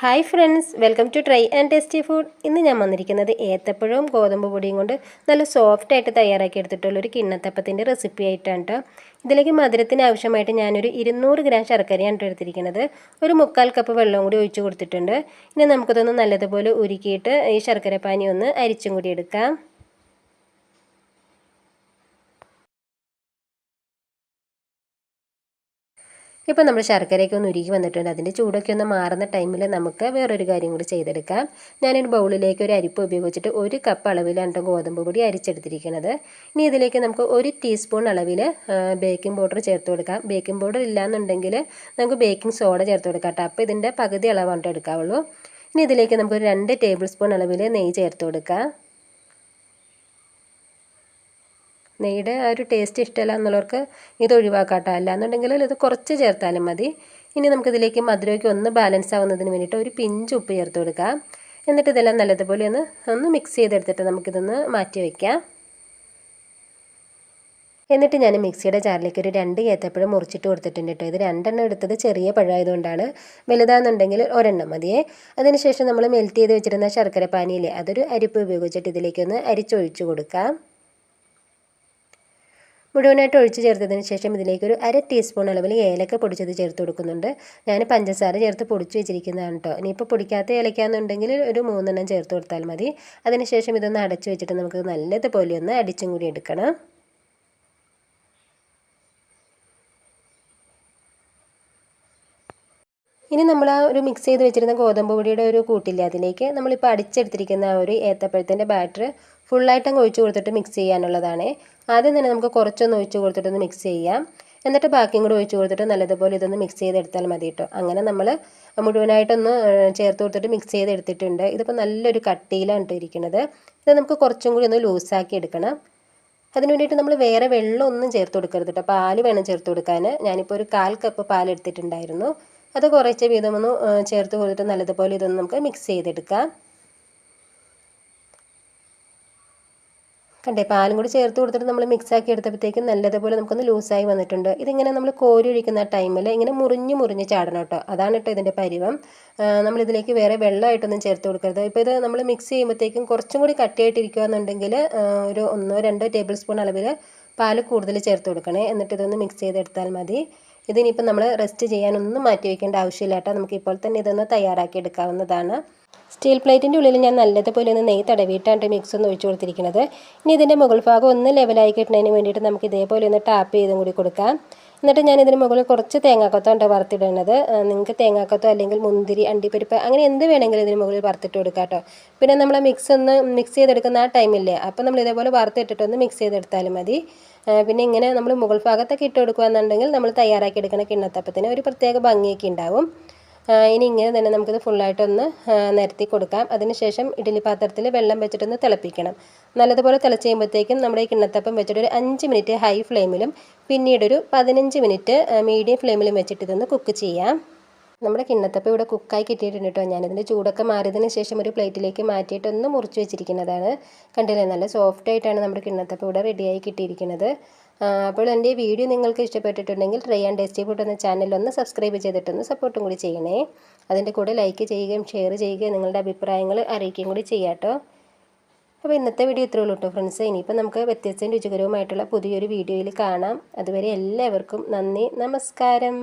Hi friends welcome to try and tasty food ഇന്ന് ഞാൻ വന്നിരിക്കുന്നത് ഏത്തപ്പഴവും ഗോതമ്പ് പൊടിയും കൊണ്ട് നല്ല സോഫ്റ്റായിട്ട് തയ്യാറാക്കി എടുത്തിട്ടുള്ള ഒരു കിണ്ണത്തപ്പത്തിന്റെ റെസിപ്പി ആയിട്ടാണ് കേട്ടോ ഇതിലേക്ക് മധുരത്തിന് ആവശ്യമായിട്ട് ഞാനൊരു ഇരുന്നൂറ് ഗ്രാം ശർക്കരയാണ് എടുത്തിരിക്കുന്നത്. ഒരു മുക്കാൽ കപ്പ് വെള്ളവും കൂടി ഒഴിച്ചു കൊടുത്തിട്ടുണ്ട്. ഇനി നമുക്കിതൊന്ന് നല്ലതുപോലെ ഉരുക്കിയിട്ട് ഈ ശർക്കര പാനി ഒന്ന് അരിച്ചും കൂടി എടുക്കാം. ഇപ്പോൾ നമ്മൾ ശർക്കരയൊക്കെ ഒന്ന് ഉരുകി വന്നിട്ടുണ്ട്. അതിന്റെ ചൂടൊക്കെ ഒന്ന് മാറുന്ന ടൈമിൽ നമുക്ക് വേറൊരു കാര്യം കൂടി ചെയ്തെടുക്കാം. ഞാനൊരു ബൗളിലേക്ക് ഒരു അരിപ്പ് ഉപയോഗിച്ചിട്ട് ഒരു കപ്പ് അളവിൽ രണ്ട് ഗോതമ്പ് പൊടി അരിച്ചെടുത്തിരിക്കുന്നത് ഇനി ഇതിലേക്ക് നമുക്ക് ഒരു ടീസ്പൂൺ അളവിൽ ബേക്കിംഗ് പൗഡർ ചേർത്ത് കൊടുക്കാം. ബേക്കിംഗ് പൗഡർ ഇല്ലയെന്നുണ്ടെങ്കിൽ നമുക്ക് ബേക്കിംഗ് സോഡ ചേർത്ത് കൊടുക്കാം കേട്ടോ. അപ്പോൾ ഇതിന്റെ പകുതി അളവാണ് എടുക്കാവുള്ളൂ. ഇനി ഇതിലേക്ക് നമുക്ക് രണ്ട് ടേബിൾ സ്പൂൺ അളവിൽ നെയ്യ് ചേർത്ത് കൊടുക്കാം. നെയ്യുടെ ആ ഒരു ടേസ്റ്റ് ഇഷ്ടമല്ല എന്നുള്ളവർക്ക് ഇത് ഒഴിവാക്കാട്ടോ. അല്ലാന്നുണ്ടെങ്കിൽ ഇത് കുറച്ച് ചേർത്താലും മതി. ഇനി നമുക്കിതിലേക്ക് മധുരമൊക്കെ ഒന്ന് ബാലൻസ് ആവുന്നതിന് വേണ്ടിയിട്ട് ഒരു പിഞ്ച് ഉപ്പ് ചേർത്ത് കൊടുക്കാം. എന്നിട്ട് ഇതെല്ലാം നല്ലതുപോലെ ഒന്ന് ഒന്ന് മിക്സ് ചെയ്തെടുത്തിട്ട് നമുക്കിതൊന്ന് മാറ്റി വയ്ക്കാം എന്നിട്ട് ഞാൻ മിക്സിയുടെ ജാറിലേക്ക് ഒരു രണ്ട് ഏത്തപ്പഴം മുറിച്ചിട്ട് കൊടുത്തിട്ടുണ്ട് കേട്ടോ. ഇത് രണ്ടെണ്ണം എടുത്തത് ചെറിയ പഴമായതുകൊണ്ടാണ്. വലുതാണെന്നുണ്ടെങ്കിൽ ഒരെണ്ണം മതിയേ. അതിനുശേഷം നമ്മൾ മെൽറ്റ് ചെയ്ത് വെച്ചിരുന്ന ശർക്കര പാനിയിലെ അതൊരു അരിപ്പ് ഉപയോഗിച്ചിട്ട് ഇതിലേക്കൊന്ന് അരിച്ചൊഴിച്ചു കൊടുക്കാം. മുഴുവനായിട്ട് ഒഴിച്ച് ചേർത്തതിന് ശേഷം ഇതിലേക്ക് ഒരു അര ടീസ്പൂൺ അളവിൽ ഏലക്ക പൊടിച്ചത് ചേർത്ത് കൊടുക്കുന്നുണ്ട്. ഞാൻ പഞ്ചസാര ചേർത്ത് പൊടിച്ച് വെച്ചിരിക്കുന്നതാണ് കേട്ടോ ഇനിയിപ്പോൾ പൊടിക്കാത്ത ഏലക്കാന്നുണ്ടെങ്കിൽ ഒരു മൂന്നെണ്ണം ചേർത്ത് കൊടുത്താൽ മതി. അതിനുശേഷം ഇതൊന്ന് അടച്ചു വെച്ചിട്ട് നമുക്ക് നല്ലതുപോലെ ഒന്ന് അടിച്ചും കൂടി എടുക്കണം. ഇനി നമ്മൾ ആ ഒരു മിക്സ് ചെയ്ത് വെച്ചിരുന്ന ഗോതമ്പ് പൊടിയുടെ ഒരു കൂട്ടില്ലേ അതിലേക്ക് നമ്മളിപ്പോൾ അടിച്ചെടുത്തിരിക്കുന്ന ആ ഒരു ഏത്തപ്പഴത്തിന്റെ ബാറ്റർ ഫുള്ളായിട്ട് അങ്ങ് ഒഴിച്ച് കൊടുത്തിട്ട് മിക്സ് ചെയ്യാനുള്ളതാണ്. ആദ്യം തന്നെ നമുക്ക് കുറച്ചൊന്ന് ഒഴിച്ച് കൊടുത്തിട്ടൊന്ന് മിക്സ് ചെയ്യാം. എന്നിട്ട് ബാക്കിയും കൂടി ഒഴിച്ച് കൊടുത്തിട്ട് നല്ലതുപോലെ ഇതൊന്ന് മിക്സ് ചെയ്തെടുത്താൽ മതി കേട്ടോ. അങ്ങനെ നമ്മൾ മുഴുവനായിട്ടൊന്ന് ചേർത്ത് കൊടുത്തിട്ട് മിക്സ് ചെയ്തെടുത്തിട്ടുണ്ട്. ഇതിപ്പോൾ നല്ലൊരു കട്ടിയിലാണ് ഇരിക്കുന്നത്. ഇത് നമുക്ക് കുറച്ചും കൂടി ഒന്ന് ലൂസാക്കി എടുക്കണം. അതിന് വേണ്ടിയിട്ട് നമ്മൾ വേറെ വെള്ളമൊന്നും ചേർത്ത് കൊടുക്കരുത് കേട്ടോ പാൽ വേണം ചേർത്ത് കൊടുക്കാൻ ഞാനിപ്പോൾ ഒരു കാൽ കപ്പ് പാൽ എടുത്തിട്ടുണ്ടായിരുന്നു അത് കുറച്ച് വീതമൊന്ന് ചേർത്ത് കൊടുത്തിട്ട് നല്ലതുപോലെ ഇതൊന്ന് നമുക്ക് മിക്സ് ചെയ്തെടുക്കാം. കണ്ടേ പാലും കൂടി ചേർത്ത് കൊടുത്തിട്ട് നമ്മൾ മിക്സ് ആക്കി എടുത്തപ്പോഴത്തേക്കും നല്ലതുപോലെ നമുക്കൊന്ന് ലൂസായി വന്നിട്ടുണ്ട്. ഇതിങ്ങനെ നമ്മൾ കോരി ഒഴിക്കുന്ന ടൈമിൽ ഇങ്ങനെ മുറിഞ്ഞ് മുറിഞ്ഞ് ചാടണം കേട്ടോ. അതാണ് കേട്ടോ ഇതിന്റെ പരിവം. നമ്മളിതിലേക്ക് വേറെ വെള്ളമായിട്ടൊന്നും ചേർത്ത് കൊടുക്കരുത്. ഇപ്പോൾ ഇത് നമ്മൾ മിക്സ് ചെയ്യുമ്പോഴത്തേക്കും കുറച്ചും കൂടി കട്ടിയായിട്ടിരിക്കുക എന്നുണ്ടെങ്കിൽ ഒരു ഒന്നോ രണ്ടോ ടേബിൾ സ്പൂൺ അളവിൽ പാൽ കൂടുതൽ ചേർത്ത് കൊടുക്കണേ. എന്നിട്ട് ഇതൊന്ന് മിക്സ് ചെയ്തെടുത്താൽ മതി. ഇതിനിപ്പോൾ നമ്മൾ റെസ്റ്റ് ചെയ്യാനൊന്നും മാറ്റി വയ്ക്കേണ്ട ആവശ്യമില്ല കേട്ടോ. നമുക്ക് ഇപ്പോൾ തന്നെ ഇതൊന്ന് തയ്യാറാക്കി എടുക്കാവുന്നതാണ്. സ്റ്റീൽ പ്ലേറ്റിന്റെ ഉള്ളിൽ ഞാൻ നല്ലതുപോലെ ഒന്ന് നെയ്യ് തടവിയിട്ടാണ് മിക്സ് ഒന്ന് ഒഴിച്ചു കൊടുത്തിരിക്കുന്നത്. ഇനി ഇതിന്റെ മുകൾ ഭാഗം ഒന്ന് ലെവലായി കിട്ടുന്നതിന് വേണ്ടിയിട്ട് നമുക്ക് ഇതേപോലെ ഒന്ന് ടാപ്പ് ചെയ്തും കൂടി കൊടുക്കാം. എന്നിട്ട് ഞാൻ ഇതിന് മുകളിൽ കുറച്ച് തേങ്ങാക്കത്തോ ഉണ്ട് വറുത്തിടുന്നത് നിങ്ങൾക്ക് തേങ്ങാക്കത്തോ അല്ലെങ്കിൽ മുന്തിരി അണ്ടിപ്പരിപ്പ് അങ്ങനെ എന്ത് വേണമെങ്കിലും ഇതിന് മുകളിൽ വറുത്തിട്ട് കൊടുക്കാം കേട്ടോ. പിന്നെ നമ്മൾ മിക്സ് ഒന്ന് മിക്സ് ചെയ്തെടുക്കുന്ന ആ ടൈമില്ലേ അപ്പോൾ നമ്മൾ ഇതേപോലെ വറുത്തിട്ടിട്ടൊന്ന് മിക്സ് ചെയ്തെടുത്താലും മതി. പിന്നെ ഇങ്ങനെ നമ്മൾ മുകൾ ഭാഗത്തൊക്കെ ഇട്ട് കൊടുക്കുകയെന്നുണ്ടെങ്കിൽ നമ്മൾ തയ്യാറാക്കി എടുക്കുന്ന കിണ്ണത്തപ്പത്തിന് ഒരു പ്രത്യേക ഭംഗിയൊക്കെ ഉണ്ടാവും. ഇനി ഇങ്ങനെ തന്നെ നമുക്കിത് ഫുള്ളായിട്ടൊന്ന് നിരത്തി കൊടുക്കാം. അതിനുശേഷം ഇഡ്ഡലി പാത്രത്തിൽ വെള്ളം വെച്ചിട്ടൊന്ന് തിളപ്പിക്കണം. നല്ലതുപോലെ തിളച്ച് കഴിയുമ്പോഴത്തേക്കും നമ്മുടെ ഈ കിണ്ണത്തപ്പം വെച്ചിട്ട് ഒരു അഞ്ച് മിനിറ്റ് ഹൈ ഫ്ലെയിമിലും പിന്നീടൊരു പതിനഞ്ച് മിനിറ്റ് മീഡിയം ഫ്ലെയിമിലും വെച്ചിട്ട് ഇതൊന്ന് കുക്ക് ചെയ്യാം. നമ്മുടെ കിണ്ണത്തപ്പം ഇവിടെ കുക്കായി കിട്ടിയിട്ടുണ്ട് കേട്ടോ. ഞാനിതിന്റെ ചൂടൊക്കെ മാറിയതിന് ശേഷം ഒരു പ്ലേറ്റിലേക്ക് മാറ്റിയിട്ട് ഒന്ന് മുറിച്ച് വെച്ചിരിക്കുന്നതാണ്. കണ്ടില്ലേ? നല്ല സോഫ്റ്റ് ആയിട്ടാണ് നമ്മുടെ കിണ്ണത്തപ്പം ഇവിടെ റെഡിയായി കിട്ടിയിരിക്കുന്നത്. അപ്പോൾ എന്റെ വീഡിയോ നിങ്ങൾക്ക് ഇഷ്ടപ്പെട്ടിട്ടുണ്ടെങ്കിൽ ട്രൈ ആൻഡ് ടേസ്റ്റി ഫുഡ് എന്ന ചാനൽ ഒന്ന് സബ്സ്ക്രൈബ് ചെയ്തിട്ടൊന്ന് സപ്പോർട്ടും കൂടി ചെയ്യണേ. അതിന്റെ കൂടെ ലൈക്ക് ചെയ്യുകയും ഷെയർ ചെയ്യുകയും നിങ്ങളുടെ അഭിപ്രായങ്ങൾ അറിയിക്കുകയും കൂടി ചെയ്യാട്ടോ അപ്പോൾ ഇന്നത്തെ വീഡിയോ ഇത്രേ ഉള്ളൂ കേട്ടോ ഫ്രണ്ട്സ് ഇനിയിപ്പോൾ നമുക്ക് വ്യത്യസ്തവും രുചികരവുമായിട്ടുള്ള പുതിയൊരു വീഡിയോയിൽ കാണാം. അതുവരെ എല്ലാവർക്കും നന്ദി നമസ്കാരം.